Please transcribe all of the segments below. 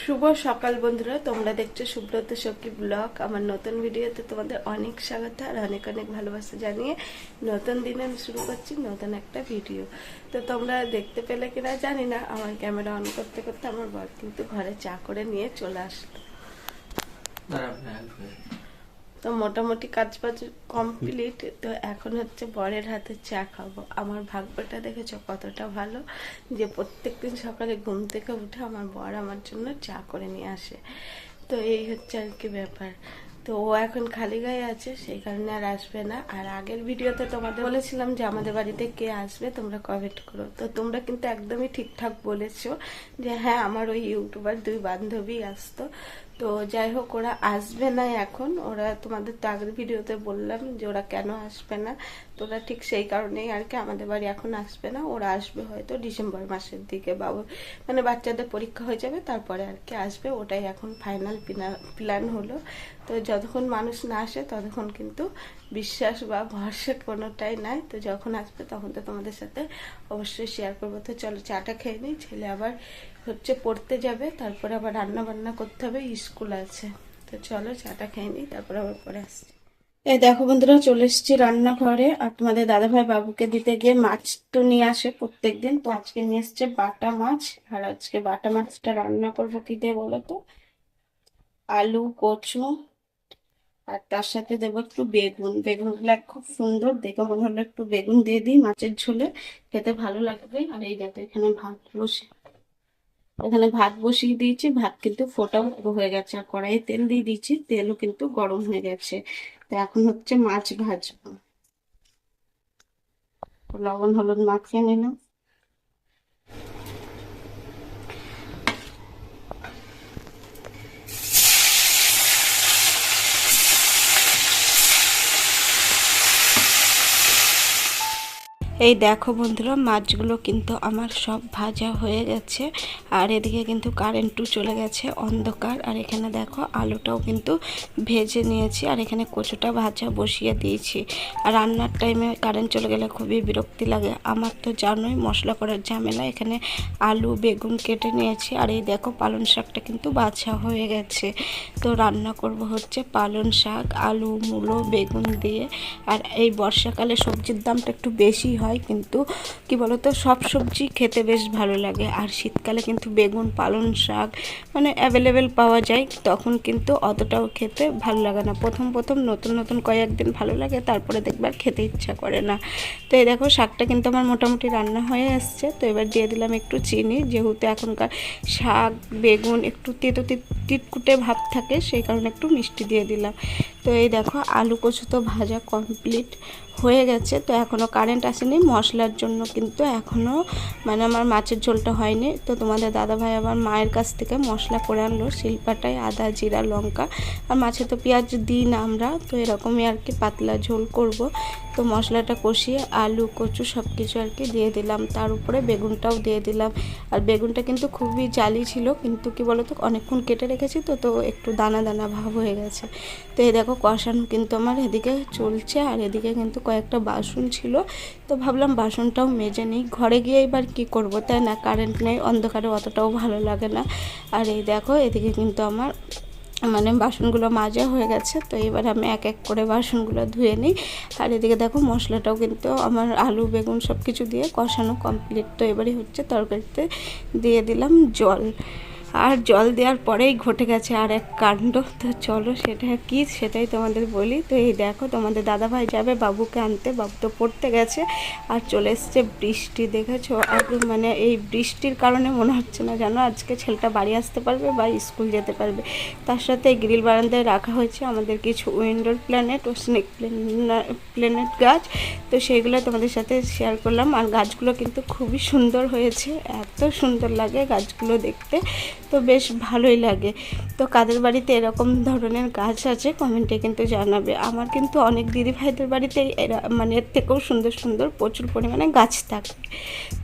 শুভ সকাল বন্ধুরা তোমরা দেখছ সুব্রত সখী ব্লগ। আমার নতুন ভিডিওতে তোমাদের অনেক স্বাগত আর অনেক অনেক ভালোবাসা জানিয়ে নতুন দিনে আমি শুরু করছি নতুন একটা ভিডিও। তো তোমরা দেখতে পেলে কিনা জানি না আমার ক্যামেরা অন করতে করতে আমার বর কিন্তু ঘরে চা করে নিয়ে চলে আসলো। তো মোটামুটি কাজ বাজ কমপ্লিট তো এখন হচ্ছে বরের হাতে চা খাব। আমার ভাগ্যটা দেখেছ কতটা ভালো যে প্রত্যেকদিন সকালে ঘুম থেকে উঠে আমার বর আমার জন্য চা করে নিয়ে আসে। তো এই হচ্ছে আর কি ব্যাপার। তো ও এখন খালি গায়ে আছে, সেই কারণে আর আসবে না। আর আগের ভিডিওতে তোমাদের বলেছিলাম যে আমাদের বাড়িতে কে আসবে, তোমরা কমেন্ট করো। তো তোমরা কিন্তু একদমই ঠিকঠাক বলেছ যে হ্যাঁ আমার ওই ইউটিউবার দুই বান্ধবী আসতো। তো যাই হোক ওরা আসবে না এখন। ওরা তোমাদের তো আগের ভিডিওতে বললাম যে ওরা কেন আসবে না। তো ওরা ঠিক সেই কারণেই আর কি আমাদের বাড়ি এখন আসবে না। ওরা আসবে হয়তো ডিসেম্বর মাসের দিকে বাবু মানে বাচ্চাদের পরীক্ষা হয়ে যাবে, তারপরে আর কি আসবে। ওটাই এখন ফাইনাল প্ল্যান হলো। তো যতক্ষণ মানুষ না আসে, ততক্ষণ কিন্তু বিশ্বাস বা ভরসা কোনোটাই নাই। তো যখন আসবে তখন তো তোমাদের সাথে অবশ্যই শেয়ার করব। তো চলো চাটা খেয়ে নিই। ছেলে আবার হচ্ছে পড়তে যাবে, তারপরে আবার রান্না বান্না করতে হবে, স্কুল আছে। তো চলো চাটা খেয়ে নিই, তারপরে আবার পরে আসছি। এই দেখো বন্ধুরা, চলে এসেছি রান্নাঘরে, আর তোমাদের দাদাভাই বাবুকে দিতে গিয়ে মাছ তো নিয়ে আসে প্রত্যেকদিন। তো আজকে নিয়ে এসছে বাটা মাছ, আর আজকে বাটা মাছটা রান্না করব কি দিয়ে বলো তো? আলু, কচু, আর তার সাথে দেবো একটু বেগুন। বেগুনগুলো খুব সুন্দর, দেখে মনে হলো একটু বেগুন দিয়ে দিই মাছের ঝোলে, খেতে ভালো লাগবে। আর এই দেখো এখানে ভাত বসে। এখানে ভাত বসিয়ে দিয়েছি, ভাত কিন্তু ফোটাও হয়ে গেছে আর কড়াইয়ে তেল দিয়ে দিয়েছি, তেলও কিন্তু গরম হয়ে গেছে। তো এখন হচ্ছে মাছ ভাজবো। লবণ, হলুদ মাখিয়ে নিলাম। এই দেখো বন্ধুরা, মাছগুলো কিন্তু আমার সব ভাজা হয়ে গেছে। আর এদিকে কিন্তু কারেন্টও চলে গেছে, অন্ধকার। আর এখানে দেখো আলুটাও কিন্তু ভেজে নিয়েছি, আর এখানে কচুটা ভাজা বসিয়ে দিয়েছি। আর রান্নার টাইমে কারেন্ট চলে গেলে খুবই বিরক্তি লাগে। আমার তো জানোই মশলা করার ঝামেলা, এখানে আলু, বেগুন কেটে নিয়েছি। আর এই দেখো পালন শাকটা কিন্তু বাছা হয়ে গেছে। তো রান্না করব হচ্ছে পালন শাক, আলু, মূলো, বেগুন দিয়ে। আর এই বর্ষাকালে সবজির দামটা একটু বেশি হয়। হয়, কিন্তু কি বলতো, সব সবজি খেতে বেশ ভালো লাগে। আর শীতকালে কিন্তু বেগুন পালন শাক মানে অ্যাভেলেবেল পাওয়া যায়। তখন কিন্তু অতটাও খেতে ভালো লাগে না। প্রথম প্রথম নতুন নতুন কয়েকদিন ভালো লাগে, তারপরে দেখবে আর খেতে ইচ্ছা করে না। তো এই দেখো, শাকটা কিন্তু আমার মোটামুটি রান্না হয়ে আসছে। তো এবার দিয়ে দিলাম একটু চিনি। যেহেতু এখনকার শাক, বেগুন একটু তেতো, তিতকুটে ভাব থাকে, সেই কারণে একটু মিষ্টি দিয়ে দিলাম। তো এই দেখো, আলু কচু তো ভাজা কমপ্লিট হয়ে গেছে। তো এখনও কারেন্ট আসেনি। মশলার জন্য কিন্তু এখনও মানে আমার মাছের ঝোলটা হয়নি। তো তোমাদের দাদাভাই আবার মায়ের কাছ থেকে মশলা করে আনলো। শিল্পাটায় আদা, জিরা, লঙ্কা। আর মাছে তো পেঁয়াজ দিই না আমরা। তো এরকমই আর কি পাতলা ঝোল করব। তো মশলাটা কষিয়ে, আলু, কচু সব কিছু আর কি দিয়ে দিলাম। তার উপরে বেগুনটাও দিয়ে দিলাম। আর বেগুনটা কিন্তু খুবই জালি ছিল, কিন্তু কি বলতো, অনেকক্ষণ কেটে রেখেছি তো তো একটু দানা দানা ভাব হয়ে গেছে। তো এই দেখো, কষানো কিন্তু আমার এদিকে চলছে, আর এদিকে কিন্তু কয়েকটা বাসন ছিল। তো ভাবলাম বাসনটাও মেজে নিই। ঘরে গিয়ে এবার কি করব, তাই না? কারেন্ট নেই, অন্ধকারে অতটাও ভালো লাগে না। আর এই দেখো, এদিকে কিন্তু আমার মানে বাসনগুলো মাজা হয়ে গেছে, তো এবার আমি এক এক করে বাসনগুলো ধুয়ে নিই। আর এদিকে দেখো মশলাটাও কিন্তু আমার আলু, বেগুন সব কিছু দিয়ে কষানো কমপ্লিট তো এবারই হচ্ছে তরকারিতে দিয়ে দিলাম জল। আর জল দেওয়ার পরেই ঘটে গেছে আর এক কাণ্ড। তো চলো সেটা কি সেটাই তোমাদের বলি। তো এই দেখো, তোমাদের দাদাভাই যাবে বাবুকে আনতে। বাবু তো পড়তে গেছে আর চলে এসছে বৃষ্টি, দেখেছ? আর মানে এই বৃষ্টির কারণে মনে হচ্ছে না জানো আজকে ছেলেটা বাড়ি আসতে পারবে বা স্কুল যেতে পারবে। তার সাথে গ্রিল বারান্দায় রাখা হয়েছে আমাদের কিছু উইন্ডোর প্ল্যানেট ও স্নেক প্ল্যানেট গাছ। তো সেইগুলো তোমাদের সাথে শেয়ার করলাম। আর গাছগুলো কিন্তু খুবই সুন্দর হয়েছে। এত সুন্দর লাগে গাছগুলো দেখতে। তো বেশ ভালোই লাগে। তো কাদের বাড়িতে এরকম ধরনের গাছ আছে কমেন্টে কিন্তু জানাবে। আমার কিন্তু অনেক দিদি ভাইদের বাড়িতে এরা মানে এর থেকেও সুন্দর সুন্দর প্রচুর পরিমাণে গাছ থাকে।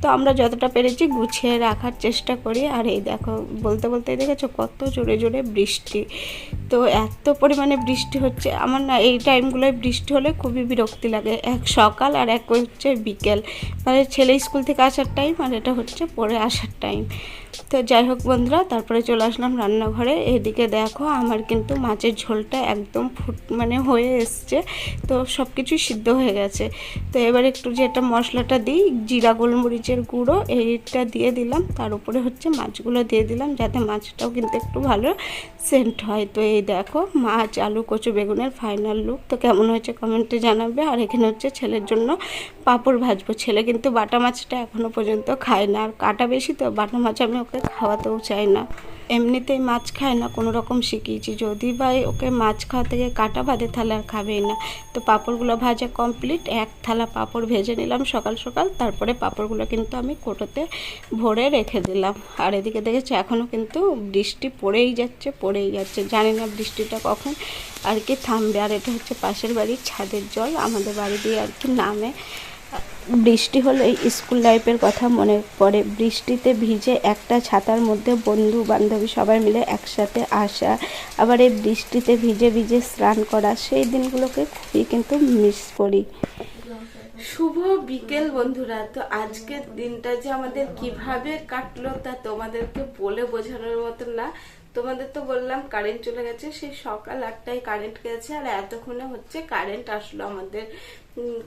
তো আমরা যতটা পেরেছি গুছিয়ে রাখার চেষ্টা করি। আর এই দেখো, বলতে বলতে দেখেছ কত জোরে জোরে বৃষ্টি। তো এত পরিমাণে বৃষ্টি হচ্ছে। আমার না এই টাইমগুলোয় বৃষ্টি হলে খুবই বিরক্তি লাগে। এক সকাল আর এক হচ্ছে বিকেল। মানে ছেলে স্কুল থেকে আসার টাইম আর এটা হচ্ছে পরে আসার টাইম। তো যাই হোক বন্ধুরা, তারপরে চলে আসলাম রান্নাঘরে। এদিকে দেখো আমার কিন্তু মাছের ঝোলটা একদম ফুট মানে হয়ে এসছে। তো সব কিছুই সিদ্ধ হয়ে গেছে। তো এবার একটু যেটা মশলাটা দিই, জিরা, গোলমরিচের গুঁড়ো, এইটা দিয়ে দিলাম। তার উপরে হচ্ছে মাছগুলো দিয়ে দিলাম, যাতে মাছটাও কিন্তু একটু ভালো সেন্ট হয়। তো এই দেখো, মাছ, আলু, কচু, বেগুনের ফাইনাল লুক তো কেমন হয়েছে কমেন্টে জানাবে। আর এখানে হচ্ছে ছেলের জন্য পাঁপড় ভাজবো। ছেলে কিন্তু বাটা মাছটা এখনও পর্যন্ত খায় না। আর কাটা বেশি তো, বাটা মাছ আমি ওকে খাওয়াতেও চাই না। এমনিতেই মাছ খায় না, কোনো রকম শিখিয়েছি। যদি বা ওকে মাছ খাওয়া থেকে কাটা বাদে তাহলে আর খাবেই না। তো পাঁপড়গুলো ভাজা কমপ্লিট এক থালা পাঁপড় ভেজে নিলাম সকাল সকাল। তারপরে পাঁপড়গুলো কিন্তু আমি কোটোতে ভরে রেখে দিলাম। আর এদিকে দেখেছি এখনও কিন্তু বৃষ্টি পড়েই যাচ্ছে পড়েই যাচ্ছে। জানি না বৃষ্টিটা কখন আর কি থামবে। আর এটা হচ্ছে পাশের বাড়ির ছাদের জল। আমাদের বাড়ি দিয়ে আর কি নামে বৃষ্টি হলে স্কুল লাইফের কথা মনে পড়ে। বৃষ্টিতে ভিজে একটা ছাতার মধ্যে বন্ধু বান্ধবী সবাই মিলে একসাথে আসা, আবার এই বৃষ্টিতে ভিজে ভিজে স্নান করা, সেই দিনগুলোকে খুবই কিন্তু মিস করি। শুভ বিকেল বন্ধুরা। তো আজকের দিনটা যে আমাদের কীভাবে কাটলো তা তোমাদেরকে বলে বোঝানোর মতন না। তোমাদের তো বললাম কারেন্ট চলে গেছে, সেই সকাল আটটায় কারেন্ট গেছে, আর এতক্ষণে হচ্ছে কারেন্ট আসলো আমাদের।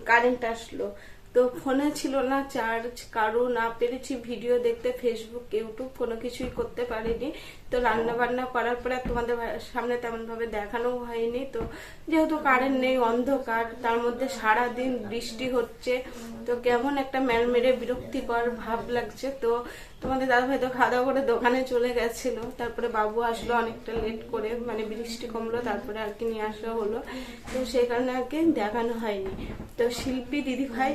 কারেন্ট আসলো। তো ফোনে ছিল না চার্জ কারও না পেরেছি ভিডিও দেখতে ফেসবুক ইউটিউব কোনো কিছুই করতে পারিনি। তো রান্না বান্না করার পরে তোমাদের সামনে তেমন ভাবে দেখানো হয়নি। তো যেহেতু কারেন্ট নেই, অন্ধকার, তার মধ্যে সারা দিন বৃষ্টি হচ্ছে, তো কেমন একটা মেরে বিরক্তিকর ভাব লাগছে। তো তোমাদের দাদা ভাই তো খাওয়া দাওয়া করে দোকানে চলে গেছিল। তারপরে বাবু আসলো অনেকটা লেট করে মানে বৃষ্টি কমলো, তারপরে আর কি নিয়ে আসা হলো। তো সেই কারণে আর কি দেখানো হয়নি। তো শিল্পী দিদি ভাই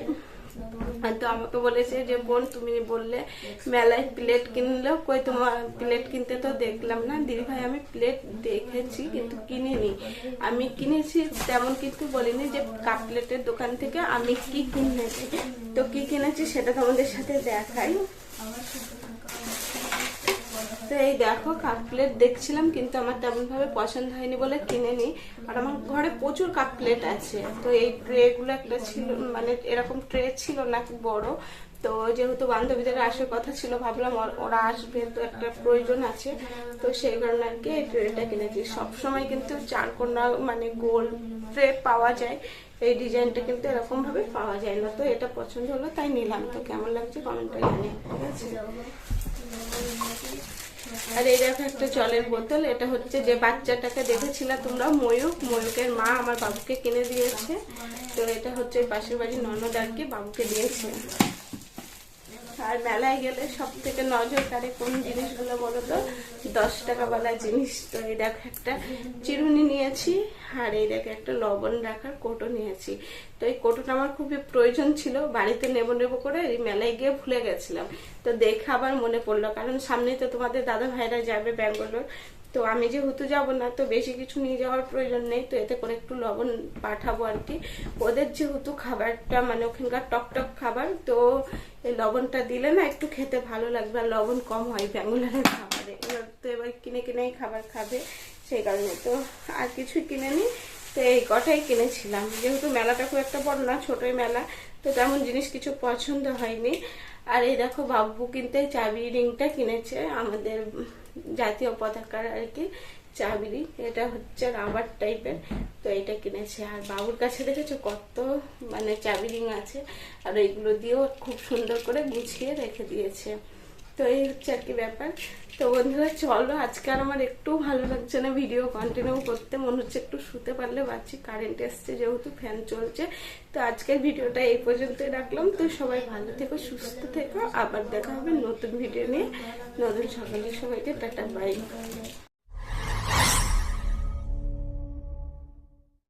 তো আমাকে বলেছে যে, বোন, তুমি বললে মেলায় প্লেট কিনলেও কই তোমার প্লেট কিনতে তো দেখলাম না। দিদি ভাই, আমি প্লেট দেখেছি কিন্তু কিনিনি। আমি কিনেছি তেমন কিন্তু বলিনি যে, কাপ প্লেটের দোকান থেকে আমি কি কিনেছি। তো কি কিনেছি সেটা তোমাদের সাথে দেখাই। তো এই দেখো কাপ প্লেট দেখছিলাম, কিন্তু আমার তেমন ভাবে পছন্দ হয়নি বলে কিনে নি আর আমার ঘরে প্রচুর কাপ প্লেট আছে। তো এই ট্রে গুলো একটা ছিল মানে এরকম ট্রে ছিল না বড়। তো যেহেতু বান্ধবীদের আসার কথা ছিল, ভাবলাম ওরা আসবে, তো একটা প্রয়োজন আছে। তো সেই কারণে আর কি এই ট্রেটা কিনেছি। সবসময় কিন্তু চারকোনা মানে গোল ট্রে পাওয়া যায়। এই ডিজাইনটা কিন্তু এরকম ভাবে পাওয়া যায় না। তো এটা পছন্দ হলো, তাই নিলাম। তো কেমন লাগছে কমেন্টে জানিয়ে ঠিক আছে? আর এই দেখো একটা জলের বোতল, এটা হচ্ছে যে বাচ্চাটাকে দেখেছিলা তোমরা, ময়ূক। ময়ূকের মা আমার বাবুকে কিনে দিয়েছে। তো এটা হচ্ছে পাশের বাড়ির ননদ আর কি বাবুকে দিয়েছে। আর মেলায় গেলে সব থেকে নজর কারে কোন জিনিসগুলো বলো তো? দশ টাকা বালা জিনিস। তো এই দেখো একটা চিরুনি নিয়েছি, আর এই দেখো একটা লবণ রাখার কোটো নিয়েছি। তো এই কোটোটা আমার খুবই প্রয়োজন ছিল, বাড়িতে নেব নেব করে এই মেলায় গিয়ে ভুলে গেছিলাম। তো দেখে আবার মনে পড়ল, কারণ সামনেই তো তোমাদের দাদা ভাইরা যাবে ব্যাঙ্গালোর। তো আমি যেহেতু যাব না, তো বেশি কিছু নিয়ে যাওয়ার প্রয়োজন নেই, তো এতে করে একটু লবণ পাঠাবো আর কি ওদের যেহেতু খাবারটা মানে ওখানকার টক টক খাবার, তো লবণটা দিলে না একটু খেতে ভালো লাগবে, আর লবণ কম হয় ব্যাঙ্গালোরের খাবারে। এবার তো এবার কিনে কিনেই খাবার খাবে, সেই কারণে। তো আর কিছু কিনে নিই তো এই কটাই কিনেছিলাম। যেহেতু মেলাটা খুব একটা বড় না, ছোটই মেলা, তো তেমন জিনিস কিছু পছন্দ হয়নি। আর এই দেখো বাবু কিনতে চাবি রিংটা কিনেছে, আমাদের জাতীয় পতাকার আর কি চাবিরি। এটা হচ্ছে রাবার টাইপের তো এটা কিনেছে। আর বাবুর কাছে দেখেছ কত মানে চাবিরিং আছে? আর এইগুলো দিয়েও খুব সুন্দর করে গুছিয়ে রেখে দিয়েছে। তো এই হচ্ছে আর কি ব্যাপার। তো বন্ধুরা, চলো, আজকে আর আমার একটু ভালো লাগছে না ভিডিও কন্টিনিউ করতে। মনে হচ্ছে একটু শুতে পারলে বাচ্চি কারেন্ট এসছে, যেহেতু ফ্যান চলছে। তো আজকের ভিডিওটা এই পর্যন্তই রাখলাম। তো সবাই ভালো থেকো, সুস্থ থেকো। আবার দেখা হবে নতুন ভিডিও নিয়ে। নতুন সকালে সবাইকে, টাটা বাই